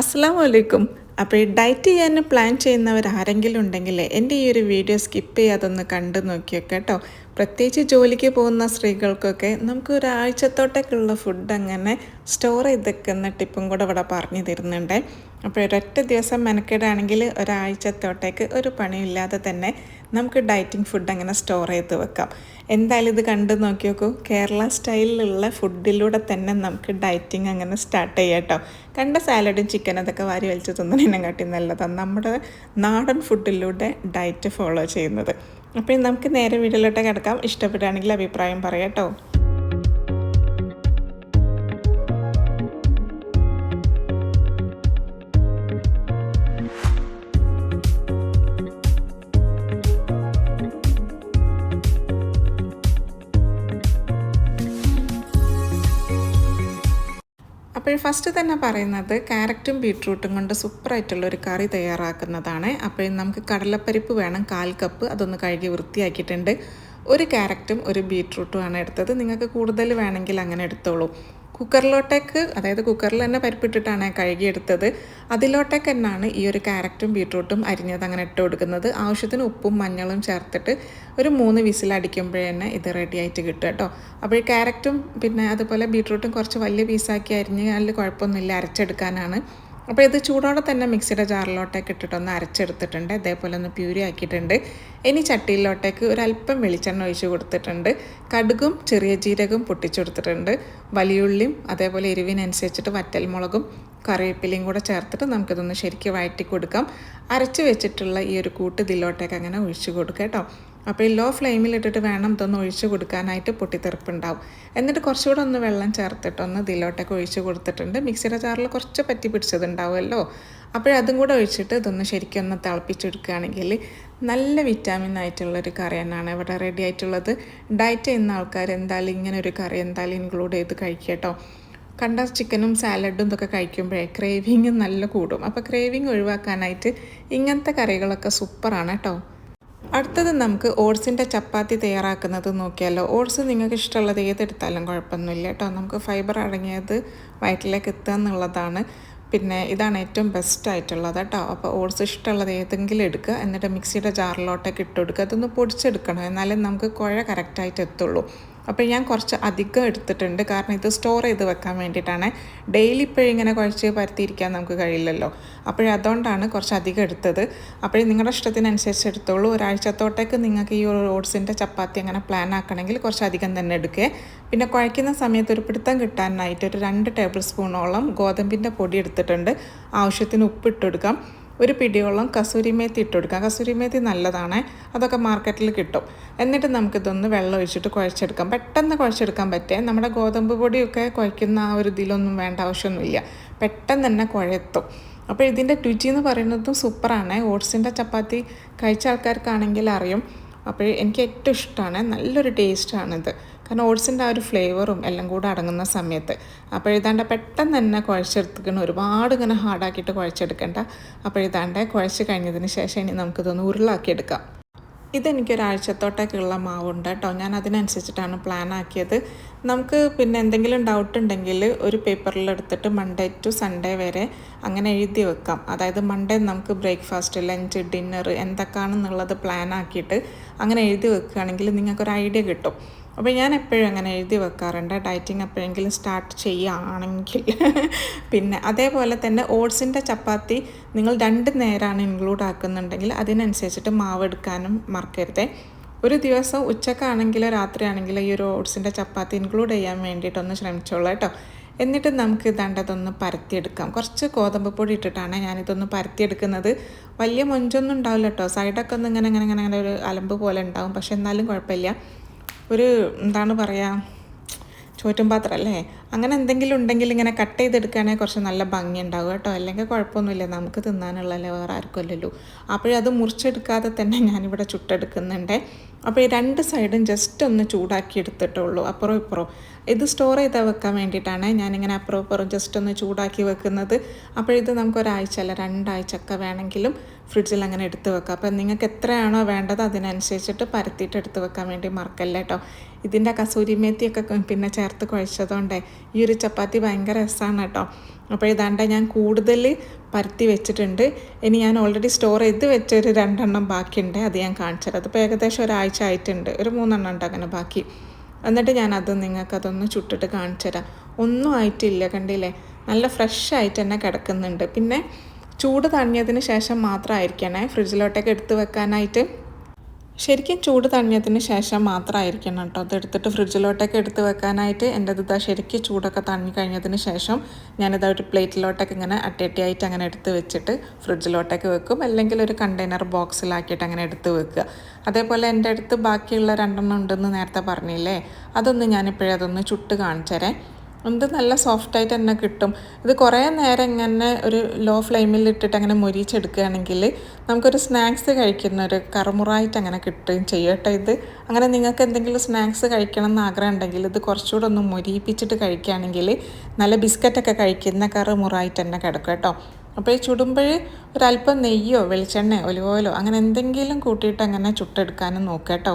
അസ്സാം വലൈക്കും അപ്പോൾ ഈ ഡയറ്റ് ചെയ്യാൻ പ്ലാൻ ചെയ്യുന്നവർ ആരെങ്കിലും ഉണ്ടെങ്കിൽ എന്റെ ഈ ഒരു വീഡിയോ സ്കിപ്പ് ചെയ്യാതൊന്ന് കണ്ടു നോക്കിയൊക്കെ കേട്ടോ. പ്രത്യേകിച്ച് ജോലിക്ക് പോകുന്ന സ്ത്രീകൾക്കൊക്കെ നമുക്ക് ഒരാഴ്ചത്തോട്ടൊക്കെയുള്ള ഫുഡ് അങ്ങനെ സ്റ്റോർ ചെയ്ത് വെക്കുന്ന ടിപ്പും കൂടെ ഇവിടെ പറഞ്ഞു തരുന്നുണ്ട്. അപ്പോൾ ഒരൊറ്റ ദിവസം മെനക്കേടാണെങ്കിൽ ഒരാഴ്ചത്തോട്ടേക്ക് ഒരു പണിയില്ലാതെ തന്നെ നമുക്ക് ഡയറ്റിംഗ് ഫുഡ് അങ്ങനെ സ്റ്റോർ ചെയ്ത് വെക്കാം. എന്തായാലും ഇത് കണ്ടു നോക്കി നോക്കൂ. കേരള സ്റ്റൈലിലുള്ള ഫുഡിലൂടെ തന്നെ നമുക്ക് ഡയറ്റിംഗ് അങ്ങനെ സ്റ്റാർട്ട് ചെയ്യാം കേട്ടോ. കണ്ട സാലഡും ചിക്കൻ അതൊക്കെ വാരി വലിച്ച് തിന്നതിനെക്കാട്ടി നല്ലതാണ്. നമ്മുടെ നാടൻ ഫുഡിലൂടെ ഡയറ്റ് ഫോളോ ചെയ്യുന്നത്. അപ്പോൾ നമുക്ക് നേരെ വീട്ടിലോട്ട് കിടക്കാം. ഇഷ്ടപ്പെടുകയാണെങ്കിൽ അഭിപ്രായം പറയാം കേട്ടോ. അപ്പോൾ ഫസ്റ്റ് തന്നെ പറയുന്നത് ക്യാരറ്റും ബീട്രൂട്ടും കൊണ്ട് സൂപ്പറായിട്ടുള്ള ഒരു കറി തയ്യാറാക്കുന്നതാണ്. അപ്പോൾ നമുക്ക് കടലപ്പരിപ്പ് വേണം കാൽ കപ്പ്. അതൊന്ന് കഴുകി വൃത്തിയാക്കിയിട്ടുണ്ട്. ഒരു ക്യാരറ്റും ഒരു ബീട്രൂട്ടും ആണ് എടുത്തത്. നിങ്ങൾക്ക് കൂടുതൽ വേണമെങ്കിൽ അങ്ങനെ എടുത്തോളൂ. കുക്കറിലോട്ടേക്ക് അതായത് കുക്കറിൽ തന്നെ പരിപ്പിട്ടിട്ടാണ് കഴുകിയെടുത്തത്. അതിലോട്ടേക്ക് തന്നെയാണ് ഈ ഒരു ക്യാരറ്റും ബീട്രൂട്ടും അരിഞ്ഞത് അങ്ങനെ ഇട്ട് കൊടുക്കുന്നത്. ആവശ്യത്തിന് ഉപ്പും മഞ്ഞളും ചേർത്തിട്ട് ഒരു മൂന്ന് വിസിലടിക്കുമ്പോഴേ തന്നെ ഇത് റെഡി ആയിട്ട് കിട്ടും കേട്ടോ. അപ്പോൾ ഈ ക്യാരറ്റും പിന്നെ അതുപോലെ ബീട്രൂട്ടും കുറച്ച് വലിയ പീസാക്കി അരിഞ്ഞ് അതിൽ കുഴപ്പമൊന്നുമില്ല അരച്ചെടുക്കാനാണ്. അപ്പോൾ ഇത് ചൂടോടെ തന്നെ മിക്സിയുടെ ജാറിലോട്ടേക്ക് ഇട്ടിട്ടൊന്ന് അരച്ചെടുത്തിട്ടുണ്ട്. ഇതേപോലെ ഒന്ന് പ്യൂരി ആക്കിയിട്ടുണ്ട് ഇനി ചട്ടിയിലോട്ടേക്ക് ഒരല്പം വെളിച്ചെണ്ണ ഒഴിച്ച് കൊടുത്തിട്ടുണ്ട്. കടുകും ചെറിയ ജീരകവും പൊട്ടിച്ചെടുത്തിട്ടുണ്ട് വലിയുള്ളിയും അതേപോലെ എരിവിനനുസരിച്ചിട്ട് വറ്റൽമുളകും കറിവേപ്പിലയും കൂടെ ചേർത്തിട്ട് നമുക്കിതൊന്ന് ശരിക്കും വഴറ്റി കൊടുക്കാം. അരച്ച് വെച്ചിട്ടുള്ള ഈ ഒരു കൂട്ട് ഇതിലോട്ടേക്ക് അങ്ങനെ ഒഴിച്ച് കൊടുക്കാം കേട്ടോ. അപ്പോൾ ഈ ലോ ഫ്ലെയിമിലിട്ടിട്ട് വേണം ഇതൊന്ന് ഒഴിച്ച് കൊടുക്കാനായിട്ട് പൊട്ടിത്തെറുപ്പുണ്ടാവും. എന്നിട്ട് കുറച്ചുകൂടെ ഒന്ന് വെള്ളം ചേർത്തിട്ട് ഒന്ന് ഇതിലോട്ടൊക്കെ ഒഴിച്ച് കൊടുത്തിട്ടുണ്ട്. മിക്സിയുടെ ചാറിൽ കുറച്ച് പറ്റി പിടിച്ചതുണ്ടാവുമല്ലോ. അപ്പോഴതും കൂടെ ഒഴിച്ചിട്ട് ഇതൊന്ന് ശരിക്കും ഒന്ന് തിളപ്പിച്ചെടുക്കുകയാണെങ്കിൽ നല്ല വിറ്റാമിൻ ആയിട്ടുള്ളൊരു കറി തന്നെയാണ് ഇവിടെ റെഡി ആയിട്ടുള്ളത്. ഡയറ്റ് ചെയ്യുന്ന ആൾക്കാർ എന്തായാലും ഇങ്ങനെ ഒരു കറി എന്തായാലും ഇൻക്ലൂഡ് ചെയ്ത് കഴിക്കട്ടോ കണ്ട ചിക്കനും സാലഡും ഇതൊക്കെ കഴിക്കുമ്പോഴേ ക്രേവിങ് നല്ല കൂടും. അപ്പോൾ ക്രേവിങ് ഒഴിവാക്കാനായിട്ട് ഇങ്ങനത്തെ കറികളൊക്കെ സൂപ്പറാണ് കേട്ടോ. അടുത്തത് നമുക്ക് ഓട്സിന്റെ ചപ്പാത്തി തയ്യാറാക്കുന്നത് നോക്കിയാലോ. ഓട്സ് നിങ്ങൾക്ക് ഇഷ്ടമുള്ളത് ഏതെടുത്താലും കുഴപ്പമൊന്നുമില്ല കേട്ടോ. നമുക്ക് ഫൈബർ അടങ്ങിയത് വയറ്റിലേക്ക് എത്തുക എന്നുള്ളതാണ്. പിന്നെ ഇതാണ് ഏറ്റവും ബെസ്റ്റ് ആയിട്ടുള്ളത് കേട്ടോ. അപ്പോൾ ഓട്സ് ഇഷ്ടമുള്ളത് ഏതെങ്കിലും എടുക്കുക. എന്നിട്ട് മിക്സിയുടെ ജാറിലോട്ടൊക്കെ ഇട്ട് കൊടുക്കുക. അതൊന്ന് പൊടിച്ചെടുക്കണം. എന്നാലേ നമുക്ക് കുഴ കറക്റ്റായിട്ട് എത്തുള്ളൂ. അപ്പോൾ ഞാൻ കുറച്ച് അധികം എടുത്തിട്ടുണ്ട്. കാരണം ഇത് സ്റ്റോർ ചെയ്ത് വെക്കാൻ വേണ്ടിയിട്ടാണ്. ഡെയിലി ഇപ്പോഴും ഇങ്ങനെ കുഴച്ച് പരത്തിയിരിക്കാൻ നമുക്ക് കഴിയില്ലല്ലോ. അപ്പോഴതുകൊണ്ടാണ് കുറച്ച് അധികം എടുത്തത്. അപ്പോൾ നിങ്ങളുടെ ഇഷ്ടത്തിനനുസരിച്ച് എടുത്തോളൂ. ഒരാഴ്ചത്തോട്ടേക്ക് നിങ്ങൾക്ക് ഈ ഓട്സിന്റെ ചപ്പാത്തി അങ്ങനെ പ്ലാൻ ആക്കണമെങ്കിൽ കുറച്ച് അധികം തന്നെ എടുക്കുക പിന്നെ കുഴയ്ക്കുന്ന സമയത്ത് ഒരു പിടുത്തം കിട്ടാനായിട്ട് ഒരു രണ്ട് ടേബിൾ സ്പൂണോളം ഗോതമ്പിന്റെ പൊടി എടുത്തിട്ടുണ്ട്. ആവശ്യത്തിന് ഉപ്പ് ഇട്ടെടുക്കാം ഒരു പിടിയോളം കസൂരി മേത്തി ഇട്ട് കൊടുക്കാം കസൂരി മേത്തി നല്ലതാണ്. അതൊക്കെ മാർക്കറ്റിൽ കിട്ടും. എന്നിട്ട് നമുക്കിതൊന്ന് വെള്ളം ഒഴിച്ചിട്ട് കുഴച്ചെടുക്കാം. പെട്ടെന്ന് കുഴച്ചെടുക്കാൻ പറ്റേ. നമ്മുടെ ഗോതമ്പ് പൊടിയൊക്കെ കുഴയ്ക്കുന്ന ആ ഒരു ഇതിലൊന്നും വേണ്ട ആവശ്യമൊന്നുമില്ല. പെട്ടെന്ന് തന്നെ കുഴയെത്തും. അപ്പോൾ ഇതിന്റെ രുചി എന്ന് പറയുന്നതും സൂപ്പറാണ് ഓട്സിന്റെ ചപ്പാത്തി കഴിച്ച ആൾക്കാർക്കാണെങ്കിൽ അറിയും. അപ്പോൾ എനിക്ക് ഏറ്റവും ഇഷ്ടമാണ് നല്ലൊരു ടേസ്റ്റാണിത് കാരണം ഓട്സിന്റെ ആ ഒരു ഫ്ലേവറും എല്ലാം കൂടെ അടങ്ങുന്ന സമയത്ത്. അപ്പോൾ എഴുതാണ്ട് പെട്ടെന്ന് തന്നെ കുഴച്ചെടുത്തിക്കണം ഒരുപാട് ഇങ്ങനെ ഹാർഡാക്കിയിട്ട് കുഴച്ചെടുക്കണ്ട. അപ്പോൾ എഴുതാണ്ട് കുഴച്ച് കഴിഞ്ഞതിന് ശേഷം ഇനി നമുക്കിതൊന്ന് ഉരുളാക്കിയെടുക്കാം. ഇതെനിക്കൊരാഴ്ചത്തോട്ടൊക്കെയുള്ള മാവുണ്ട് കേട്ടോ. ഞാൻ അതിനനുസരിച്ചിട്ടാണ് പ്ലാൻ ആക്കിയത്. നമുക്ക് പിന്നെ എന്തെങ്കിലും ഡൗട്ട് ഉണ്ടെങ്കിൽ ഒരു പേപ്പറിലെടുത്തിട്ട് മൺഡേ ടു സൺഡേ വരെ അങ്ങനെ എഴുതി വെക്കാം. അതായത് മൺഡേ നമുക്ക് ബ്രേക്ക്ഫാസ്റ്റ് ലഞ്ച് ഡിന്നർ എന്തൊക്കെയാണെന്നുള്ളത് പ്ലാൻ ആക്കിയിട്ട് അങ്ങനെ എഴുതി വെക്കുകയാണെങ്കിൽ നിങ്ങൾക്കൊരു ഐഡിയ കിട്ടും. അപ്പോൾ ഞാൻ എപ്പോഴും അങ്ങനെ എഴുതി വെക്കാറുണ്ട്. ഡയറ്റിങ് എപ്പോഴെങ്കിലും സ്റ്റാർട്ട് ചെയ്യുകയാണെങ്കിൽ. പിന്നെ അതേപോലെ തന്നെ ഓട്സിന്റെ ചപ്പാത്തി നിങ്ങൾ രണ്ട് നേരമാണ് ഇൻക്ലൂഡ് ആക്കുന്നുണ്ടെങ്കിൽ അതിനനുസരിച്ചിട്ട് മാവ് എടുക്കാനും മറക്കരുതേ. ഒരു ദിവസം ഉച്ചക്കാണെങ്കിലോ രാത്രിയാണെങ്കിലോ ഈ ഒരു ഓട്സിന്റെ ചപ്പാത്തി ഇൻക്ലൂഡ് ചെയ്യാൻ വേണ്ടിയിട്ടൊന്ന് ശ്രമിച്ചോളൂ കേട്ടോ. എന്നിട്ട് നമുക്ക് ദണ്ടതൊന്ന് പരത്തിയെടുക്കാം. കുറച്ച് ഗോതമ്പ് പൊടി ഇട്ടിട്ടാണ് ഞാനിതൊന്ന് പരത്തിയെടുക്കുന്നത്. വലിയ മൊഞ്ചൊന്നും ഉണ്ടാവില്ല കേട്ടോ. സൈഡൊക്കെ ഒന്ന് ഇങ്ങനെ ഇങ്ങനെ ഇങ്ങനെ ഒരു അലമ്പ് പോലെ ഉണ്ടാവും. പക്ഷെ എന്നാലും കുഴപ്പമില്ല. ഒരു എന്താണ് പറയുക ചോറ്റും പാത്രം അല്ലേ അങ്ങനെ എന്തെങ്കിലും ഉണ്ടെങ്കിൽ ഇങ്ങനെ കട്ട് ചെയ്തെടുക്കുകയാണെങ്കിൽ കുറച്ച് നല്ല ഭംഗി ഉണ്ടാവും കേട്ടോ. അല്ലെങ്കിൽ കുഴപ്പമൊന്നുമില്ല. നമുക്ക് തിന്നാനുള്ളതല്ലേ വേറെ ആർക്കും അല്ലല്ലോ അപ്പോഴത് മുറിച്ചെടുക്കാതെ തന്നെ ഞാനിവിടെ ചുട്ടെടുക്കുന്നുണ്ട്. അപ്പോൾ ഈ രണ്ട് സൈഡും ജസ്റ്റ് ഒന്ന് ചൂടാക്കി എടുത്തിട്ടുള്ളൂ അപ്പുറം ഇപ്പുറം ഇത് സ്റ്റോർ ചെയ്താൽ വെക്കാൻ വേണ്ടിയിട്ടാണ് ഞാനിങ്ങനെ അപ്പുറം ഇപ്പുറം ജസ്റ്റ് ഒന്ന് ചൂടാക്കി വെക്കുന്നത്. അപ്പോഴിത് നമുക്ക് ഒരാഴ്ച അല്ല രണ്ടാഴ്ച ഒക്കെ വേണമെങ്കിലും ഫ്രിഡ്ജിൽ അങ്ങനെ എടുത്ത് വെക്കുക. അപ്പം നിങ്ങൾക്ക് എത്രയാണോ വേണ്ടത് അതിനനുസരിച്ചിട്ട് പരത്തിയിട്ട് എടുത്ത് വെക്കാൻ വേണ്ടി മറക്കല്ല കേട്ടോ. ഇതിന്റെ കസൂരി മേത്തിയൊക്കെ പിന്നെ ചേർത്ത് കുഴച്ചതുകൊണ്ട് ഈ ഒരു ചപ്പാത്തി ഭയങ്കര രസമാണ് കേട്ടോ. അപ്പോൾ ഇതാണ്ട് ഞാൻ കൂടുതൽ പരത്തി വെച്ചിട്ടുണ്ട്. ഇനി ഞാൻ ഓൾറെഡി സ്റ്റോർ ചെയ്ത് വെച്ചൊരു രണ്ടെണ്ണം ബാക്കിയുണ്ട്. അത് ഞാൻ കാണിച്ചത് അതിപ്പോൾ ഏകദേശം ഒരാഴ്ച ആയിട്ടുണ്ട്. ഒരു മൂന്നെണ്ണം ഉണ്ട് അങ്ങനെ ബാക്കി. എന്നിട്ട് ഞാനത് നിങ്ങൾക്ക് അതൊന്ന് ചുട്ടിട്ട് കാണിച്ചു തരാം. ഒന്നും ആയിട്ടില്ല കണ്ടില്ലേ? നല്ല ഫ്രഷ് ആയിട്ട് തന്നെ കിടക്കുന്നുണ്ട്. പിന്നെ ചൂട് തണിഞ്ഞതിന് ശേഷം മാത്രമായിരിക്കണേ ഫ്രിഡ്ജിലോട്ടേക്ക് എടുത്ത് വെക്കാനായിട്ട്. ശരിക്കും ചൂട് തണിഞ്ഞതിന് ശേഷം മാത്രമായിരിക്കണം കേട്ടോ. അത് എടുത്തിട്ട് ഫ്രിഡ്ജിലോട്ടൊക്കെ എടുത്ത് വെക്കാനായിട്ട് എന്റെ ഇതാ ശരിക്കും ചൂടൊക്കെ തണി കഴിഞ്ഞതിന് ശേഷം ഞാനിത് ഒരു പ്ലേറ്റിലോട്ടൊക്കെ ഇങ്ങനെ അട്ടേട്ടിയായിട്ട് അങ്ങനെ എടുത്ത് വെച്ചിട്ട് ഫ്രിഡ്ജിലോട്ടൊക്കെ വെക്കും. അല്ലെങ്കിൽ ഒരു കണ്ടെയ്നർ ബോക്സിലാക്കിയിട്ട് അങ്ങനെ എടുത്ത് വെക്കുക. അതേപോലെ എന്റെ അടുത്ത് ബാക്കിയുള്ള രണ്ടെണ്ണം ഉണ്ടെന്ന് നേരത്തെ പറഞ്ഞില്ലേ? അതൊന്ന് ഞാനിപ്പോഴേ അതൊന്ന് ചുട്ട് കാണിച്ചു തരാം എന്ത് നല്ല സോഫ്റ്റായിട്ട് തന്നെ കിട്ടും. ഇത് കുറേ നേരം ഇങ്ങനെ ഒരു ലോ ഫ്ലെയിമിൽ ഇട്ടിട്ട് അങ്ങനെ മുരിച്ചെടുക്കുകയാണെങ്കിൽ നമുക്കൊരു സ്നാക്സ് കഴിക്കുന്ന ഒരു കറുമുറായിട്ട് അങ്ങനെ കിട്ടുകയും ചെയ്യും ഇത്. അങ്ങനെ നിങ്ങൾക്ക് എന്തെങ്കിലും സ്നാക്സ് കഴിക്കണം എന്ന് ആഗ്രഹം ഉണ്ടെങ്കിൽ ഇത് കുറച്ചുകൂടെ ഒന്ന് മൊരിയിപ്പിച്ചിട്ട് കഴിക്കുകയാണെങ്കിൽ നല്ല ബിസ്ക്കറ്റൊക്കെ കഴിക്കുന്ന കറുമുറായിട്ട് തന്നെ കിടക്കും കേട്ടോ. അപ്പോൾ ഈ ചുടുമ്പോൾ ഒരല്പം നെയ്യോ വെളിച്ചെണ്ണയോ ഒലിവ് അങ്ങനെ എന്തെങ്കിലും കൂട്ടിയിട്ട് അങ്ങനെ ചുട്ടെടുക്കാനും നോക്കാം കേട്ടോ.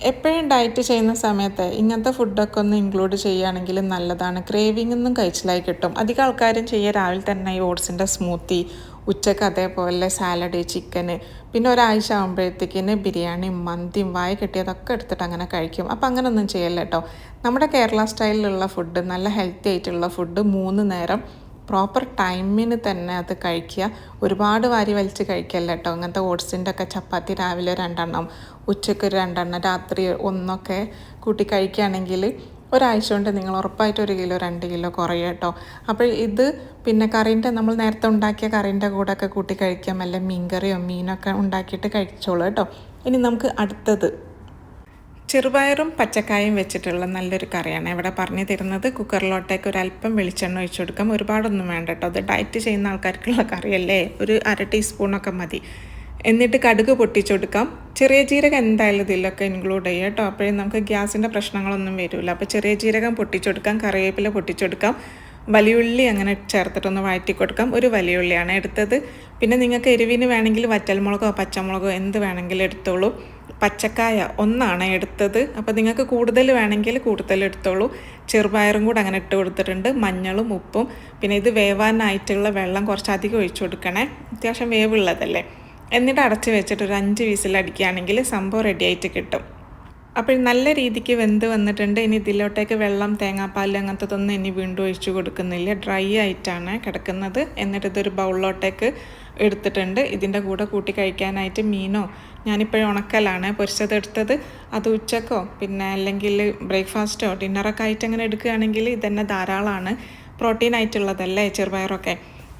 എപ്പോഴും ഡയറ്റ് ചെയ്യുന്ന സമയത്ത് ഇങ്ങനത്തെ ഫുഡൊക്കെ ഒന്ന് ഇൻക്ലൂഡ് ചെയ്യുകയാണെങ്കിൽ നല്ലതാണ്. ക്രേവിംഗ് ഒന്നും കഴിച്ചിലായി കിട്ടും. അധികം ആൾക്കാരും ചെയ്യുക രാവിലെ തന്നെ ഈ ഓട്സിന്റെ സ്മൂത്തി ഉച്ചയ്ക്ക് അതേപോലെ സാലഡ് ചിക്കന് പിന്നെ ഒരാഴ്ച ആകുമ്പോഴത്തേക്കിന് ബിരിയാണി മന്തിയും വായ കിട്ടിയതൊക്കെ എടുത്തിട്ട് അങ്ങനെ കഴിക്കും. അപ്പോൾ അങ്ങനെ ഒന്നും ചെയ്യല്ല നമ്മുടെ കേരള സ്റ്റൈലിലുള്ള ഫുഡ് നല്ല ഹെൽത്തി ആയിട്ടുള്ള ഫുഡ് മൂന്ന് നേരം പ്രോപ്പർ ടൈമിന് തന്നെ അത് കഴിക്കുക. ഒരുപാട് വാരി വലിച്ച് കഴിക്കല്ല കേട്ടോ. അങ്ങനത്തെ ഓട്സിന്റെ ഒക്കെ ചപ്പാത്തി രാവിലെ രണ്ടെണ്ണം ഉച്ചയ്ക്ക് ഒരു രണ്ടെണ്ണം രാത്രി ഒന്നൊക്കെ കൂട്ടി കഴിക്കുകയാണെങ്കിൽ ഒരാഴ്ച കൊണ്ട് നിങ്ങൾ ഉറപ്പായിട്ട് ഒരു കിലോ രണ്ട് കിലോ കുറയും കേട്ടോ. അപ്പോൾ ഇത് പിന്നെ കറീന്റെ നമ്മൾ നേരത്തെ ഉണ്ടാക്കിയ കറീന്റെ കൂടെ ഒക്കെ കൂട്ടി കഴിക്കാം. അല്ലെങ്കിൽ മീൻകറിയോ മീനൊക്കെ ഉണ്ടാക്കിയിട്ട് കഴിച്ചോളൂ കേട്ടോ. ഇനി നമുക്ക് അടുത്തത്. ചെറുപയറും പച്ചക്കായും വെച്ചിട്ടുള്ള നല്ലൊരു കറിയാണ്. ഇവിടെ പറഞ്ഞു തരുന്നത് കുക്കറിലോട്ടേക്ക് ഒരു അല്പം വെളിച്ചെണ്ണ ഒഴിച്ചു കൊടുക്കാം. ഒരുപാടൊന്നും വേണ്ട കേട്ടോ. അത് ഡയറ്റ് ചെയ്യുന്ന ആൾക്കാർക്കുള്ള കറിയല്ലേ? ഒരു അര ടീസ്പൂണൊക്കെ മതി. എന്നിട്ട് കടുക് പൊട്ടിച്ചെടുക്കാം ചെറിയ ജീരകം എന്തായാലും ഇതിലൊക്കെ ഇൻക്ലൂഡ് ചെയ്യാം കേട്ടോ. അപ്പോഴേ നമുക്ക് ഗ്യാസിന്റെ പ്രശ്നങ്ങളൊന്നും വരില്ല. അപ്പോൾ ചെറിയ ജീരകം പൊട്ടിച്ചെടുക്കാം കറിവേപ്പില പൊട്ടിച്ചെടുക്കാം വലിയുള്ളി അങ്ങനെ ചേർത്തിട്ടൊന്ന് വഴറ്റി കൊടുക്കാം. ഒരു വലിയുള്ളിയാണ് എടുത്തത്. പിന്നെ നിങ്ങൾക്ക് എരിവിന് വേണമെങ്കിൽ വറ്റൽമുളകോ പച്ചമുളകോ എന്ത് വേണമെങ്കിലും എടുത്തോളൂ. പച്ചക്കായ ഒന്നാണ് എടുത്തത്. അപ്പോൾ നിങ്ങൾക്ക് കൂടുതൽ വേണമെങ്കിൽ കൂടുതൽ എടുത്തോളൂ. ചെറുപയറും കൂടെ അങ്ങനെ ഇട്ട് കൊടുത്തിട്ടുണ്ട്. മഞ്ഞളും ഉപ്പും. പിന്നെ ഇത് വേവാനായിട്ടുള്ള വെള്ളം കുറച്ചധികം ഒഴിച്ചു കൊടുക്കണേ. അത്യാവശ്യം വേവുള്ളതല്ലേ? എന്നിട്ട് അടച്ച് വെച്ചിട്ട് ഒരു അഞ്ച് വീസിലടിക്കുകയാണെങ്കിൽ സംഭവം റെഡി ആയിട്ട് കിട്ടും. അപ്പോൾ നല്ല രീതിക്ക് വെന്ത് വന്നിട്ടുണ്ട്. ഇനി ഇതിലോട്ടേക്ക് വെള്ളം തേങ്ങാപ്പാൽ അങ്ങനത്തതൊന്നും ഇനി വീണ്ടും ഒഴിച്ചു കൊടുക്കുന്നില്ല. ഡ്രൈ ആയിട്ടാണ് കിടക്കുന്നത്. എന്നിട്ട് ഇതൊരു ബൗളിലോട്ടേക്ക് എടുത്തിട്ടുണ്ട്. ഇതിന്റെ കൂടെ കൂട്ടി കഴിക്കാനായിട്ട് മീനോ ഞാനിപ്പോഴും ഉണക്കലാണ് പൊരിച്ചത് എടുത്തത്. അത് ഉച്ചക്കോ പിന്നെ അല്ലെങ്കിൽ ബ്രേക്ക്ഫാസ്റ്റോ ഡിന്നറൊക്കെ ആയിട്ട് അങ്ങനെ എടുക്കുകയാണെങ്കിൽ ഇതന്നെ ധാരാളമാണ്. പ്രോട്ടീൻ ആയിട്ടുള്ളതല്ലേ ചെറുപയറൊക്കെ?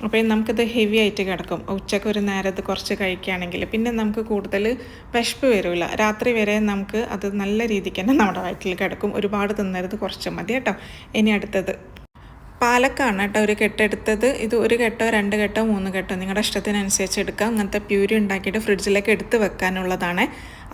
അപ്പോൾ നമുക്കിത് ഹെവി ആയിട്ട് കിടക്കും. ഉച്ചയ്ക്ക് ഒരു നേരത്ത് കുറച്ച് കഴിക്കുകയാണെങ്കിൽ പിന്നെ നമുക്ക് കൂടുതൽ വിശപ്പ് വരില്ല. രാത്രി വരെ നമുക്ക് അത് നല്ല രീതിക്ക് തന്നെ നമ്മുടെ വയറ്റിൽ കിടക്കും. ഒരുപാട് തിന്നരുത് കുറച്ച് മതി കേട്ടോ. ഇനി അടുത്തത്. പാലക്കാണ് കേട്ടോ ഒരു കെട്ടെടുത്തത് ഇത് ഒരു കെട്ടോ രണ്ട് കെട്ടോ മൂന്ന് കെട്ടോ നിങ്ങളുടെ ഇഷ്ടത്തിനനുസരിച്ച് എടുക്കാം. അങ്ങനത്തെ പ്യൂരി ഉണ്ടാക്കിയിട്ട് ഫ്രിഡ്ജിലേക്ക് എടുത്ത് വെക്കാനുള്ളതാണ്.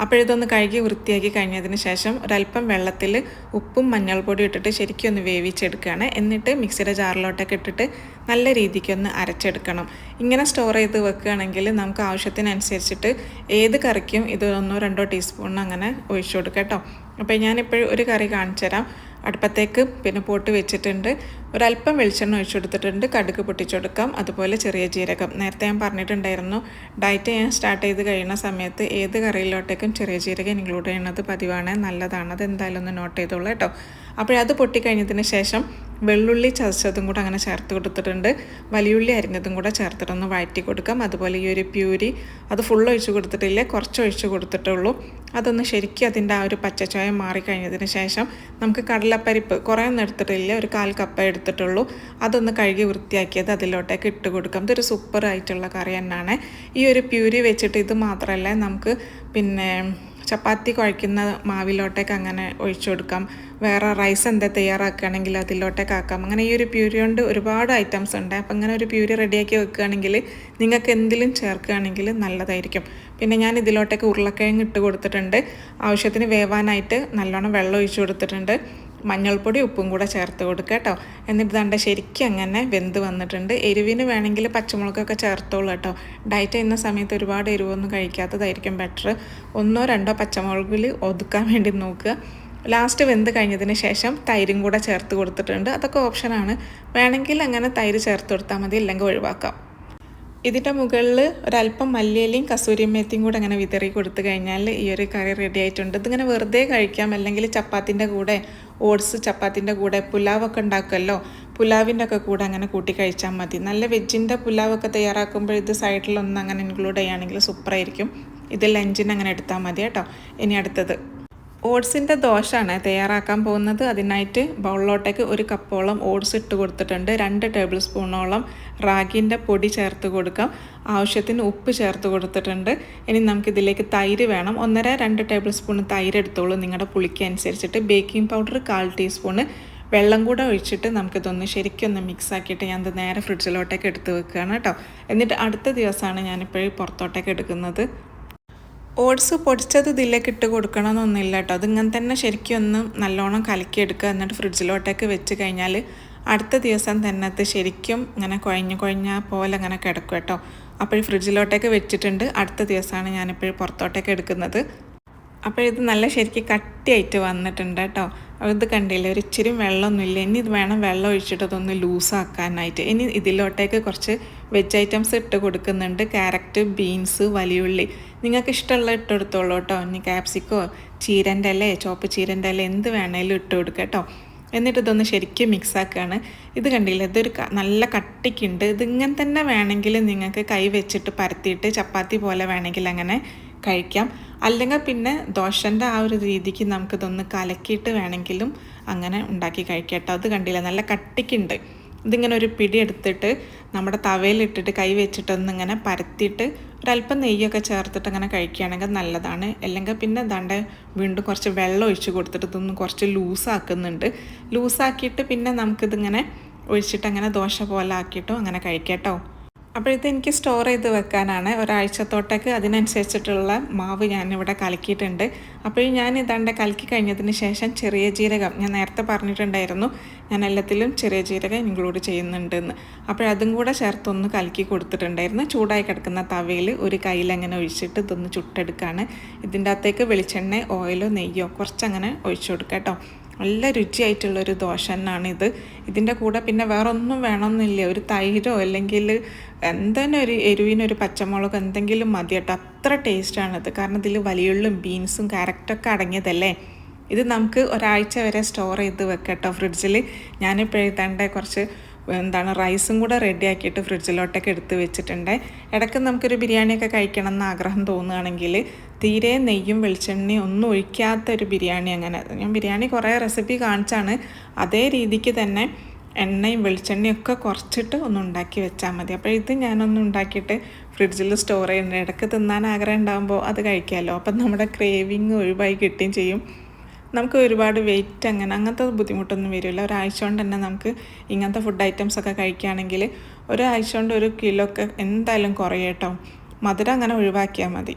അപ്പോഴിതൊന്ന് കഴുകി വൃത്തിയാക്കി കഴിഞ്ഞതിന് ശേഷം ഒരല്പം വെള്ളത്തിൽ ഉപ്പും മഞ്ഞൾപ്പൊടി ഇട്ടിട്ട് ശരിക്കും ഒന്ന് വേവിച്ചെടുക്കുകയാണ്. എന്നിട്ട് മിക്സിയുടെ ജാറിലോട്ടൊക്കെ ഇട്ടിട്ട് നല്ല രീതിക്കൊന്ന് അരച്ചെടുക്കണം. ഇങ്ങനെ സ്റ്റോർ ചെയ്ത് വെക്കുകയാണെങ്കിൽ നമുക്ക് ആവശ്യത്തിനനുസരിച്ചിട്ട് ഏത് കറിക്കും ഇത് ഒന്നോ രണ്ടോ ടീസ്പൂൺ അങ്ങനെ ഒഴിച്ചു കൊടുക്കാം കേട്ടോ. അപ്പോൾ ഞാനിപ്പോൾ ഒരു കറി കാണിച്ചു തരാം അടുപ്പത്തേക്ക് പിന്നെ പോട്ട് വെച്ചിട്ടുണ്ട്. ഒരല്പം വെളിച്ചെണ്ണ ഒഴിച്ചു കൊടുത്തിട്ടുണ്ട്. കടുക് പൊട്ടിച്ചെടുക്കാം അതുപോലെ ചെറിയ ജീരകം. നേരത്തെ ഞാൻ പറഞ്ഞിട്ടുണ്ടായിരുന്നു ഡയറ്റ് ഞാൻ സ്റ്റാർട്ട് ചെയ്ത് കഴിയുന്ന സമയത്ത് ഏത് കറിയിലോട്ടേക്കും ചെറിയ ജീരകം ഇൻക്ലൂഡ് ചെയ്യുന്നത് പതിവാണ്. നല്ലതാണ്. അത് എന്തായാലും ഒന്ന് നോട്ട് ചെയ്തോളൂ കേട്ടോ. അപ്പോഴത് പൊട്ടിക്കഴിഞ്ഞതിന് ശേഷം വെള്ളുള്ളി ചതച്ചതും കൂടെ അങ്ങനെ ചേർത്ത് കൊടുത്തിട്ടുണ്ട്. വലിയുള്ളി അരിഞ്ഞതും കൂടെ ചേർത്തിട്ടൊന്ന് വഴറ്റി കൊടുക്കാം. അതുപോലെ ഈ ഒരു പ്യൂരി അത് ഫുൾ ഒഴിച്ച് കൊടുത്തിട്ടില്ല? കുറച്ച് ഒഴിച്ച് കൊടുത്തിട്ടുള്ളൂ. അതൊന്ന് ശരിക്കും അതിന്റെ ആ ഒരു പച്ചച്ചോയം മാറിക്കഴിഞ്ഞതിന് ശേഷം നമുക്ക് കടലപ്പരിപ്പ് കുറേ ഒന്നും എടുത്തിട്ടില്ല? ഒരു കാൽ കപ്പ എടുത്തിട്ടുള്ളൂ. അതൊന്ന് കഴുകി വൃത്തിയാക്കിയത് അതിലോട്ടേക്ക് ഇട്ട് കൊടുക്കാം. ഇതൊരു സൂപ്പർ ആയിട്ടുള്ള കറി തന്നെയാണ്. ഈ ഒരു പ്യൂരി വെച്ചിട്ട് ഇത് മാത്രമല്ല നമുക്ക് പിന്നെ ചപ്പാത്തി കുഴയ്ക്കുന്ന മാവിലോട്ടേക്ക് അങ്ങനെ ഒഴിച്ചു കൊടുക്കാം. വേറെ റൈസ് എന്താ തയ്യാറാക്കുകയാണെങ്കിൽ അതിലോട്ടേക്ക് ആക്കാം അങ്ങനെ ഈ ഒരു പ്യൂരി കൊണ്ട് ഒരുപാട് ഐറ്റംസ് ഉണ്ട്. അപ്പം അങ്ങനെ ഒരു പ്യൂരി റെഡിയാക്കി വെക്കുകയാണെങ്കിൽ നിങ്ങൾക്ക് എന്തിലും ചേർക്കുകയാണെങ്കിൽ നല്ലതായിരിക്കും. പിന്നെ ഞാൻ ഇതിലോട്ടേക്ക് ഉരുളക്കിഴങ്ങ് ഇട്ട് കൊടുത്തിട്ടുണ്ട്. ആവശ്യത്തിന് വേവാനായിട്ട് നല്ലോണം വെള്ളം ഒഴിച്ചു കൊടുത്തിട്ടുണ്ട്. മഞ്ഞൾപ്പൊടി ഉപ്പും കൂടെ ചേർത്ത് കൊടുക്കുക കേട്ടോ. എന്നിട്ട് ദണ്ട ശരിക്കും അങ്ങനെ വെന്ത് വന്നിട്ടുണ്ട്. എരിവിന് വേണമെങ്കിൽ പച്ചമുളകൊക്കെ ചേർത്തോളൂ കേട്ടോ. ഡയറ്റ് ചെയ്യുന്ന സമയത്ത് ഒരുപാട് എരിവൊന്നും കഴിക്കാത്തതായിരിക്കും ബെറ്റർ ഒന്നോ രണ്ടോ പച്ചമുളകിൽ ഒതുക്കാൻ വേണ്ടി നോക്കുക. ലാസ്റ്റ് വെന്ത് കഴിഞ്ഞതിന് ശേഷം തൈരും കൂടെ ചേർത്ത് കൊടുത്തിട്ടുണ്ട്. അതൊക്കെ ഓപ്ഷനാണ് വേണമെങ്കിൽ അങ്ങനെ തൈര് ചേർത്ത് കൊടുത്താൽ മതി ഇല്ലെങ്കിൽ ഒഴിവാക്കാം. ഇതിന്റെ മുകളിൽ ഒരല്പം മല്ലിയിലയും കസൂരി മേത്തിയും കൂടെ അങ്ങനെ വിതറി കൊടുത്തു കഴിഞ്ഞാൽ ഈ ഒരു കറി റെഡി ആയിട്ടുണ്ട്. ഇതിങ്ങനെ വെറുതെ കഴിക്കാം. അല്ലെങ്കിൽ ചപ്പാത്തിന്റെ കൂടെ ഓട്സ് ചപ്പാത്തിന്റെ കൂടെ പുലാവൊക്കെ ഉണ്ടാക്കുമല്ലോ. പുലാവിന്റെ ഒക്കെ കൂടെ അങ്ങനെ കൂട്ടി കഴിച്ചാൽ മതി. നല്ല വെജിന്റെ പുലാവൊക്കെ തയ്യാറാക്കുമ്പോൾ ഇത് സൈഡിലൊന്ന് അങ്ങനെ ഇൻക്ലൂഡ് ചെയ്യുകയാണെങ്കിൽ സൂപ്പറായിരിക്കും ഇത് ലഞ്ചിന് അങ്ങനെ എടുത്താൽ മതി കേട്ടോ. ഇനി അടുത്തത്. ഓട്സിന്റെ ദോശയാണ് തയ്യാറാക്കാൻ പോകുന്നത്. അതിനായിട്ട് ബൗളിലോട്ടേക്ക് ഒരു കപ്പോളം ഓട്സ് ഇട്ട് കൊടുത്തിട്ടുണ്ട്. രണ്ട് ടേബിൾ സ്പൂണോളം റാഗിന്റെ പൊടി ചേർത്ത് കൊടുക്കാം. ആവശ്യത്തിന് ഉപ്പ് ചേർത്ത് കൊടുത്തിട്ടുണ്ട്. ഇനി നമുക്കിതിലേക്ക് തൈര് വേണം. ഒന്നര രണ്ട് ടേബിൾ സ്പൂൺ തൈര് എടുത്തോളൂ. നിങ്ങളുടെ പുളിക്ക് അനുസരിച്ചിട്ട് ബേക്കിംഗ് പൗഡർ കാൽ ടീസ്പൂൺ വെള്ളം കൂടെ ഒഴിച്ചിട്ട് നമുക്കിതൊന്ന് ശരിക്കൊന്ന് മിക്സ് ആക്കിയിട്ട് ഞാൻ ഇത് നേരെ ഫ്രിഡ്ജിലോട്ടേക്ക് എടുത്ത് വെക്കുകയാണ് കേട്ടോ. എന്നിട്ട് അടുത്ത ദിവസമാണ് ഞാനിപ്പോഴും പുറത്തോട്ടേക്ക് എടുക്കുന്നത്. ഓട്സ് പൊടിച്ചത് ഇതിലേക്ക് ഇട്ട് കൊടുക്കണമെന്നൊന്നുമില്ല കേട്ടോ. അതിങ്ങനെ തന്നെ ശരിക്കും ഒന്ന് നല്ലോണം കലക്കിയെടുക്കുക. എന്നിട്ട് ഫ്രിഡ്ജിലോട്ടേക്ക് വെച്ച് കഴിഞ്ഞാൽ അടുത്ത ദിവസം തന്നെ അത് ശരിക്കും ഇങ്ങനെ കുഴഞ്ഞു കുഴഞ്ഞ പോലെ അങ്ങനെ കിടക്കും കേട്ടോ. അപ്പോൾ ഫ്രിഡ്ജിലോട്ടേക്ക് വെച്ചിട്ടുണ്ട്. അടുത്ത ദിവസമാണ് ഞാനിപ്പോൾ പുറത്തോട്ടേക്ക് എടുക്കുന്നത്. അപ്പോൾ ഇത് നല്ല ശരിക്കും കട്ടിയായിട്ട് വന്നിട്ടുണ്ട് കേട്ടോ. ഇത് കണ്ടില്ല? ഒരു ഇച്ചിരി വെള്ളമൊന്നുമില്ല. ഇനി ഇത് വേണം വെള്ളം ഒഴിച്ചിട്ട് അതൊന്ന് ലൂസാക്കാനായിട്ട്. ഇനി ഇതിലോട്ടേക്ക് കുറച്ച് വെജ് ഐറ്റംസ് ഇട്ട് കൊടുക്കുന്നുണ്ട്. ക്യാരറ്റ് ബീൻസ് വലിയുള്ളി. നിങ്ങൾക്ക് ഇഷ്ടമുള്ള ഇട്ട് കൊടുത്തോളൂ കേട്ടോ. ഇനി ക്യാപ്സിക്കോ ചീരന്റെ അല്ലേ ചോപ്പ് ചീരന്റെ അല്ലേ എന്ത് വേണേലും ഇട്ട് കൊടുക്കുക കേട്ടോ. എന്നിട്ട് ഇതൊന്ന് ശരിക്കും മിക്സ് ആക്കുകയാണ് ഇത് കണ്ടില്ല? ഇതൊരു നല്ല കട്ടിക്കുണ്ട്. ഇതിങ്ങനെ തന്നെ വേണമെങ്കിൽ നിങ്ങൾക്ക് കൈ വെച്ചിട്ട് പരത്തിയിട്ട് ചപ്പാത്തി പോലെ വേണമെങ്കിൽ അങ്ങനെ കഴിക്കാം. അല്ലെങ്കിൽ പിന്നെ ദോശന്റെ ആ ഒരു രീതിക്ക് നമുക്കിതൊന്ന് കലക്കിയിട്ട് വേണമെങ്കിലും അങ്ങനെ ഉണ്ടാക്കി കഴിക്കാം കേട്ടോ. അത് കണ്ടില്ല? നല്ല കട്ടിക്കുണ്ട്. ഇതിങ്ങനെ ഒരു പിടി എടുത്തിട്ട് നമ്മുടെ തവയിലിട്ടിട്ട് കൈ വെച്ചിട്ടൊന്നിങ്ങനെ പരത്തിയിട്ട് ഒരല്പം നെയ്യൊക്കെ ചേർത്തിട്ട് അങ്ങനെ കഴിക്കുകയാണെങ്കിൽ നല്ലതാണ്. അല്ലെങ്കിൽ പിന്നെ ദാണ്ട് വീണ്ടും കുറച്ച് വെള്ളം ഒഴിച്ച് കൊടുത്തിട്ട് ഇതൊന്ന് കുറച്ച് ലൂസാക്കുന്നുണ്ട്. ലൂസാക്കിയിട്ട് പിന്നെ നമുക്കിതിങ്ങനെ ഒഴിച്ചിട്ട് അങ്ങനെ ദോശ പോലെ ആക്കിയിട്ടും അങ്ങനെ കഴിക്കാം അപ്പോൾ എനിക്ക് സ്റ്റോർ ചെയ്ത് വെക്കാനാണ്. ഒരാഴ്ചത്തോട്ടേക്ക് അതിനനുസരിച്ചിട്ടുള്ള മാവ് ഞാനിവിടെ കലക്കിയിട്ടുണ്ട്. അപ്പോൾ ഞാൻ ഇതാണ്ട് കലക്കി കഴിഞ്ഞതിന് ശേഷം ചെറിയ ജീരകം ഞാൻ നേരത്തെ പറഞ്ഞിട്ടുണ്ടായിരുന്നു ഞാൻ എല്ലാത്തിലും ചെറിയ ജീരകം ഇൻക്ലൂഡ് ചെയ്യുന്നുണ്ടെന്ന്. അപ്പോൾ അതും കൂടെ ചേർത്തൊന്ന് കലക്കി കൊടുത്തിട്ടുണ്ടായിരുന്നു. ചൂടായി കിടക്കുന്ന തവയിൽ ഒരു കയ്യിൽ അങ്ങനെ ഒഴിച്ചിട്ട് ഇതൊന്ന് ചുട്ടെടുക്കുകയാണ് ഇതിന്റെ അകത്തേക്ക് വെളിച്ചെണ്ണ ഓയിലോ നെയ്യോ കുറച്ചങ്ങനെ ഒഴിച്ചു കൊടുക്കാം കേട്ടോ. നല്ല രുചിയായിട്ടുള്ളൊരു ദോശ തന്നെയാണ് ഇത് ഇതിന്റെ കൂടെ പിന്നെ വേറെ ഒന്നും വേണമെന്നില്ല ഒരു തൈരോ അല്ലെങ്കിൽ എന്തെങ്കിലും ഒരു എരിവിനൊരു പച്ചമുളക് എന്തെങ്കിലും മതി കേട്ടോ അത്ര ടേസ്റ്റാണിത്. കാരണം ഇതിൽ വലിയുള്ളും ബീൻസും ക്യാരറ്റൊക്കെ അടങ്ങിയതല്ലേ? ഇത് നമുക്ക് ഒരാഴ്ച വരെ സ്റ്റോർ ചെയ്ത് വെക്കട്ടോ ഫ്രിഡ്ജിൽ ഞാനിപ്പോൾ എഴുതേണ്ട കുറച്ച് എന്താണ് റൈസും കൂടെ റെഡിയാക്കിയിട്ട് ഫ്രിഡ്ജിലോട്ടൊക്കെ എടുത്ത് വെച്ചിട്ടുണ്ട്. ഇടയ്ക്ക് നമുക്കൊരു ബിരിയാണിയൊക്കെ കഴിക്കണം എന്ന് ആഗ്രഹം തോന്നുകയാണെങ്കിൽ തീരെ നെയ്യും വെളിച്ചെണ്ണയും ഒന്നും ഒഴിക്കാത്ത ഒരു ബിരിയാണി അങ്ങനെ. ഞാൻ ബിരിയാണി കുറേ റെസിപ്പി കാണിച്ചാണ്. അതേ രീതിക്ക് തന്നെ എണ്ണയും വെളിച്ചെണ്ണയും ഒക്കെ കുറച്ചിട്ട് ഒന്ന് ഉണ്ടാക്കി വെച്ചാൽ മതി. അപ്പോൾ ഇത് ഞാനൊന്ന് ഉണ്ടാക്കിയിട്ട് ഫ്രിഡ്ജിൽ സ്റ്റോർ ചെയ്യുന്നുണ്ട് ഇടയ്ക്ക് തിന്നാൻ ആഗ്രഹം ഉണ്ടാകുമ്പോൾ അത് കഴിക്കാമല്ലോ. അപ്പം നമ്മുടെ ക്രേവിങ് ഒഴിവായി കിട്ടുകയും ചെയ്യും. നമുക്ക് ഒരുപാട് വെയിറ്റ് അങ്ങനെ അങ്ങനത്തെ ബുദ്ധിമുട്ടൊന്നും വരില്ല. ഒരാഴ്ച കൊണ്ട് തന്നെ നമുക്ക് ഇങ്ങനത്തെ ഫുഡ് ഐറ്റംസ് ഒക്കെ കഴിക്കുകയാണെങ്കിൽ ഒരാഴ്ച കൊണ്ട് ഒരു കിലോ ഒക്കെ എന്തായാലും കുറയട്ടോ മധുരം അങ്ങനെ ഒഴിവാക്കിയാൽ മതി.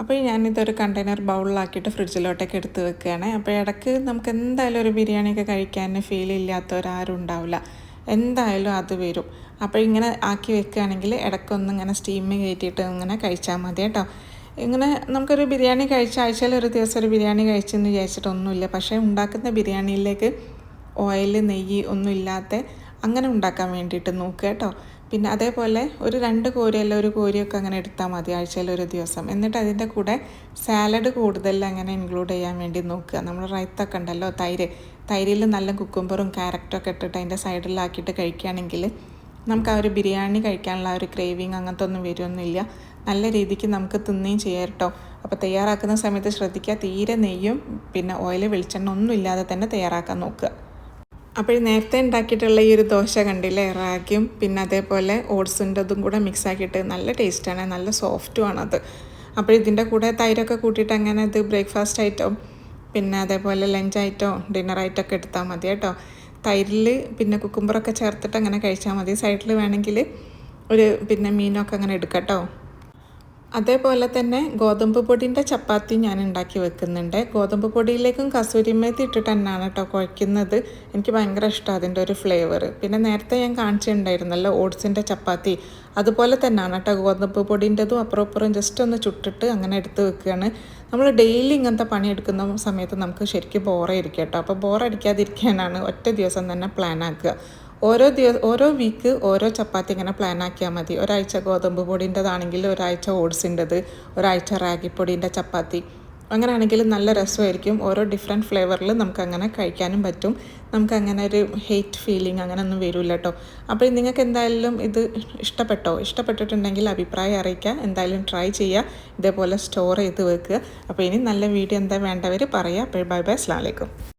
അപ്പോൾ ഞാനിതൊരു കണ്ടെയ്നർ ബൗളിലാക്കിയിട്ട് ഫ്രിഡ്ജിലോട്ടൊക്കെ എടുത്ത് വെക്കുകയാണ്. അപ്പോൾ ഇടയ്ക്ക് നമുക്ക് എന്തായാലും ഒരു ബിരിയാണിയൊക്കെ കഴിക്കാൻ ഫീൽ ഇല്ലാത്തവരാരും ഉണ്ടാവില്ല എന്തായാലും അത് വരും. അപ്പോൾ ഇങ്ങനെ ആക്കി വെക്കുകയാണെങ്കിൽ ഇടയ്ക്കൊന്നും ഇങ്ങനെ സ്റ്റീം കയറ്റിയിട്ട് ഇങ്ങനെ കഴിച്ചാൽ മതി കേട്ടോ. ഇങ്ങനെ നമുക്കൊരു ബിരിയാണി കഴിച്ച ആഴ്ചയിൽ ഒരു ദിവസം ഒരു ബിരിയാണി കഴിച്ചെന്ന് വിചാരിച്ചിട്ടൊന്നുമില്ല പക്ഷേ ഉണ്ടാക്കുന്ന ബിരിയാണിയിലേക്ക് ഓയിൽ നെയ്യ് ഒന്നും ഇല്ലാത്ത അങ്ങനെ ഉണ്ടാക്കാൻ വേണ്ടിയിട്ട് നോക്കുക കേട്ടോ. പിന്നെ അതേപോലെ ഒരു രണ്ട് കോരിയല്ല ഒരു കോരിയൊക്കെ അങ്ങനെ എടുത്താൽ മതി ആഴ്ചയിൽ ഒരു ദിവസം. എന്നിട്ട് അതിന്റെ കൂടെ സാലഡ് കൂടുതൽ അങ്ങനെ ഇൻക്ലൂഡ് ചെയ്യാൻ വേണ്ടി നോക്കുക. നമ്മൾ റൈത്തൊക്കെ ഉണ്ടല്ലോ തൈര്. തൈരിൽ നല്ല കുക്കുംബറും ക്യാരറ്റൊക്കെ ഇട്ടിട്ട് അതിന്റെ സൈഡിലാക്കിയിട്ട് കഴിക്കുകയാണെങ്കിൽ നമുക്ക് ആ ഒരു ബിരിയാണി കഴിക്കാനുള്ള ആ ഒരു ക്രേവിങ് അങ്ങനത്തെ ഒന്നും വരുമൊന്നുമില്ല നല്ല രീതിക്ക് നമുക്ക് തിന്നുകയും ചെയ്യാം കേട്ടോ. അപ്പോൾ തയ്യാറാക്കുന്ന സമയത്ത് ശ്രദ്ധിക്കുക. തീരെ നെയ്യും പിന്നെ ഓയിൽ വെളിച്ചെണ്ണ ഒന്നും ഇല്ലാതെ തന്നെ തയ്യാറാക്കാൻ നോക്കുക. അപ്പോൾ നേരത്തെ ഉണ്ടാക്കിയിട്ടുള്ള ഈ ഒരു ദോശ കണ്ടില്ലേ റാഗിയും പിന്നെ അതേപോലെ ഓട്സിന്റെതും കൂടെ മിക്സ് ആക്കിയിട്ട് നല്ല ടേസ്റ്റാണ് നല്ല സോഫ്റ്റുമാണ് അത് അപ്പോൾ ഇതിന്റെ കൂടെ തൈരൊക്കെ കൂട്ടിയിട്ട് അങ്ങനെ ഇത് ബ്രേക്ക്ഫാസ്റ്റ് ആയിട്ടോ പിന്നെ അതേപോലെ ലഞ്ച് ആയിട്ടോ ഡിന്നർ ആയിട്ടൊക്കെ എടുത്താൽ മതി കേട്ടോ. തൈരിൽ പിന്നെ കുക്കുമ്പറൊക്കെ ചേർത്തിട്ട് അങ്ങനെ കഴിച്ചാൽ മതി. സൈഡിൽ വേണമെങ്കിൽ ഒരു പിന്നെ മീനൊക്കെ അങ്ങനെ എടുക്കാം കേട്ടോ അതേപോലെ തന്നെ ഗോതമ്പ് പൊടിന്റെ ചപ്പാത്തി ഞാൻ ഉണ്ടാക്കി വെക്കുന്നുണ്ട്. ഗോതമ്പ് പൊടിയിലേക്കും കസൂരി മേത്തി ഇട്ടിട്ട് തന്നെയാണ് കേട്ടോ കുഴയ്ക്കുന്നത്. എനിക്ക് ഭയങ്കര ഇഷ്ടമാണ് അതിന്റെ ഒരു ഫ്ലേവർ പിന്നെ നേരത്തെ ഞാൻ കാണിച്ചിട്ടുണ്ടായിരുന്നല്ലോ ഓട്സിന്റെ ചപ്പാത്തി. അതുപോലെ തന്നെയാണ് കേട്ടോ ഗോതമ്പ് പൊടിന്റെതും അപ്പുറം അപ്പുറം ജസ്റ്റ് ഒന്ന് ചുട്ടിട്ട് അങ്ങനെ എടുത്ത് വെക്കുകയാണ് നമ്മൾ ഡെയിലി ഇങ്ങനത്തെ പണി എടുക്കുന്ന സമയത്ത് നമുക്ക് ശരിക്കും ബോറായിരിക്കും കേട്ടോ അപ്പോൾ ബോറടിക്കാതിരിക്കാനാണ് ഒറ്റ ദിവസം തന്നെ പ്ലാൻ ആക്കുക. ഓരോ ദിവസം ഓരോ വീക്ക് ഓരോ ചപ്പാത്തി ഇങ്ങനെ പ്ലാൻ ആക്കിയാൽ മതി. ഒരാഴ്ച ഗോതമ്പ് പൊടിന്റെതാണെങ്കിൽ ഒരാഴ്ച ഓട്സിന്റെത് ഒരാഴ്ച റാഗിപ്പൊടിന്റെ ചപ്പാത്തി. അങ്ങനെയാണെങ്കിൽ നല്ല രസമായിരിക്കും. ഓരോ ഡിഫറെന്റ് ഫ്ലേവറിൽ നമുക്കങ്ങനെ കഴിക്കാനും പറ്റും. നമുക്കങ്ങനെ ഒരു ഹെയ്റ്റ് ഫീലിംഗ് അങ്ങനെ ഒന്നും വരില്ല കേട്ടോ അപ്പോൾ നിങ്ങൾക്ക് എന്തായാലും ഇത് ഇഷ്ടപ്പെട്ടോ? ഇഷ്ടപ്പെട്ടിട്ടുണ്ടെങ്കിൽ അഭിപ്രായം അറിയിക്കുക. എന്തായാലും ട്രൈ ചെയ്യുക. ഇതേപോലെ സ്റ്റോർ ചെയ്ത് വെക്കുക. അപ്പോൾ ഇനി നല്ല വീഡിയോ എന്താ വേണ്ടവർ പറയുക അപ്പോൾ ബൈ ബൈ അസ്ലാം വലൈക്കും